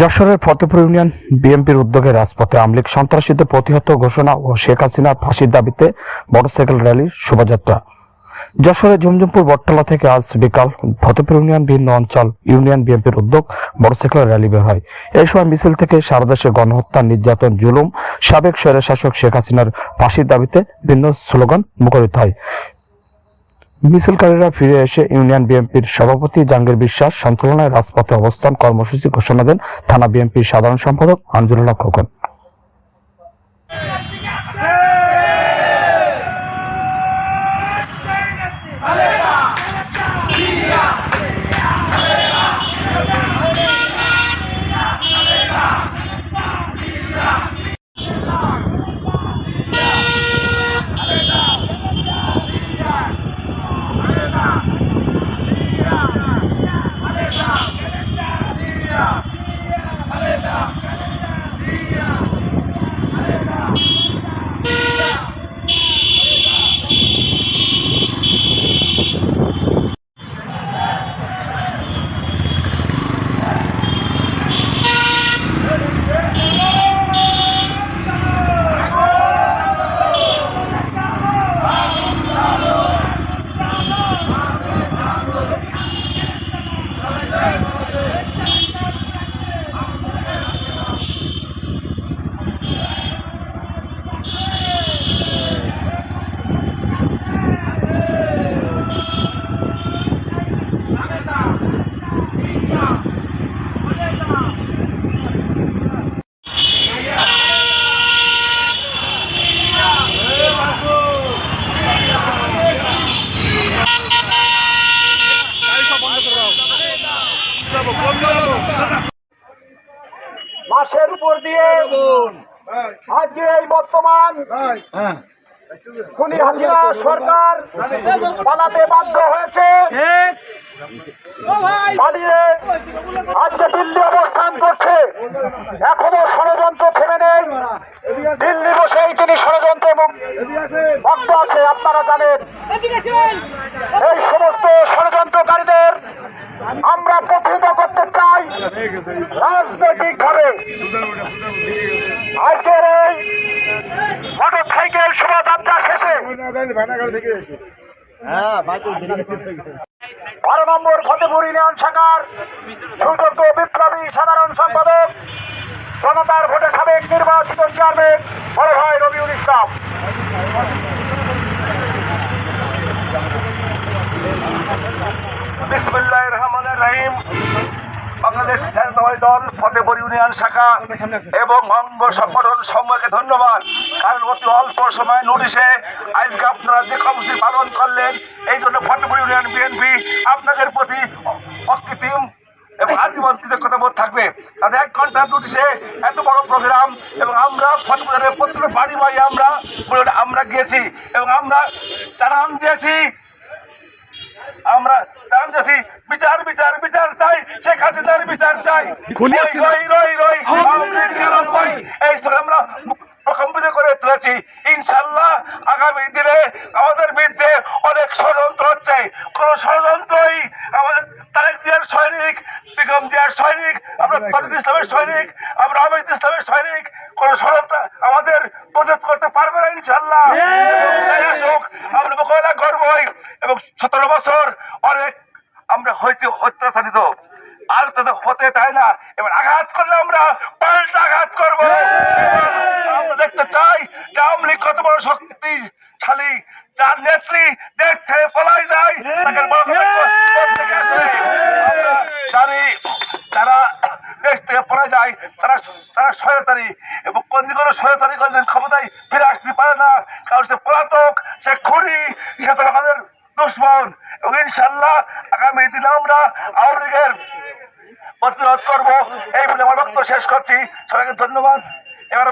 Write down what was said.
যশোরের ফতেপুর ইউনিয়ন বিএনপির উদ্যোগে রাজপথে আমলিক সন্ত্রাসীদের প্রতিহত ঘোষণা ও শেখ হাসিনার ফাঁসির দাবিতে মোটরসাইকেল র্যালির শোভাযাত্রা। যশোরের ঝুমঝুমপুর বটতলা থেকে আজ বিকাল ফতেপুর ইউনিয়ন ভিন্ন অঞ্চল ইউনিয়ন বিএনপির উদ্যোগ মোটরসাইকেল র্যালি বের হয়। এই সময় মিছিল থেকে সারা দেশে গণহত্যা, নির্যাতন, জুলুম, সাবেক স্বৈর শাসক শেখ হাসিনার ফাঁসির দাবিতে ভিন্ন স্লোগান মুখরিত হয়। মিছিলকারীরা ফিরে এসে ইউনিয়ন বিএনপির সভাপতি জাহাঙ্গীর বিশ্বাস সঞ্চালনায় রাজপথে অবস্থান কর্মসূচি ঘোষণা দেন থানা বিএনপির সাধারণ সম্পাদক আঞ্জুলুল্লাহ খোকন। মাসের উপর দিয়ে। আজকে এই বর্তমান খুনি হাসিনা সরকার পালাতে বাধ্য হয়েছে। পালিয়ে আজকে দিল্লি অবস্থান করছে। এখনও ষড়যন্ত্র থেমে নেই। দিল্লি বসেই তিনি ষড়যন্ত্র এবং ভক্ত আছে আপনারা জানেন। এই সমস্ত ষড়যন্ত্রকারীদের আমরা প্রতিহত করতে চাই। রাজনৈতিক ভাবে আজকের এই মোটর সাইকেল শোভাযাত্রা শেষে বারো নম্বর ফতেপুর ইউনিয়ন শাখার সুযোগ্য বিপ্লবী সাধারণ সম্পাদক, জনতার ভোটে সাবেক নির্বাচিত চেয়ারম্যান বড় ভাই রবিউল ইসলাম। দল ফতেপুর ইউনিয়ন শাখা এবং অঙ্গ সংগঠন সমূহকে ধন্যবাদ। কারণ অতি অল্প সময় নোটিশে আজকে আপনারা যে কর্মসূচি পালন করলেন, এই জন্য ফতেপুর ইউনিয়ন বিএনপি আপনাদের প্রতি অকৃত্রিম এবং আজীবন কৃতজ্ঞতা বোধ থাকবে। কারণ এক ঘণ্টা নোটিশে এত বড় প্রোগ্রাম এবং আমরা ফতেপুরের প্রত্যেক বাড়ি বাড়ি আমরা আমরা গিয়েছি এবং আমরা জানান দিয়েছি। আমরা জানতেছি বিচার বিচার বিচার চাই শেখ হাসিনার বিচার চাই? এই আমরা প্রকম্পিত করে তুলেছি। ইনশাল্লাহ আগামী দিনে আমাদের বিরুদ্ধে অনেক ষড়যন্ত্র হচ্ছে। কোন ষড়যন্ত্রই আমাদের তারেক জিয়ার সৈনিক বেগম জিয়ার সৈনিক আমরা তারেক ইসলামের সৈনিক আমরা আমিদ ইসলামের সৈনিক কোন ষড়যন্ত্র আমাদের প্রতিরোধ করতে পারবে না ইনশাল্লাহ। আমরা মোকাবেলা করবই এবং সতেরো বছর অনেক আমরা হয়েছি অত্যাচারিত। আর তাদের হতে চায় না। এবার আঘাত করলে আমরা পাল্টা আঘাত করব। আমরা দেখতে চাই যে আওয়ামী কত বড় শক্তিশালী। যার নেত্রী দেশ ছেড়ে পলাই যায় তাকে জানি যারা দেশ থেকে পড়ে যায় তারা তারা সহায়তারি এবং কোন কোনো স্বৈরাচারী করলেন, ক্ষমতায় ফিরে আসতে পারে না। কারণ সে পলাতক, সে খুনি, সে তো আমাদের দুশ্মন। এবং ইনশাল্লাহ আগামী দিনে আমরা আওয়ামী লীগের প্রতিরোধ করব। এই বলে আমার বক্তব্য শেষ করছি। সবাইকে ধন্যবাদ। এবার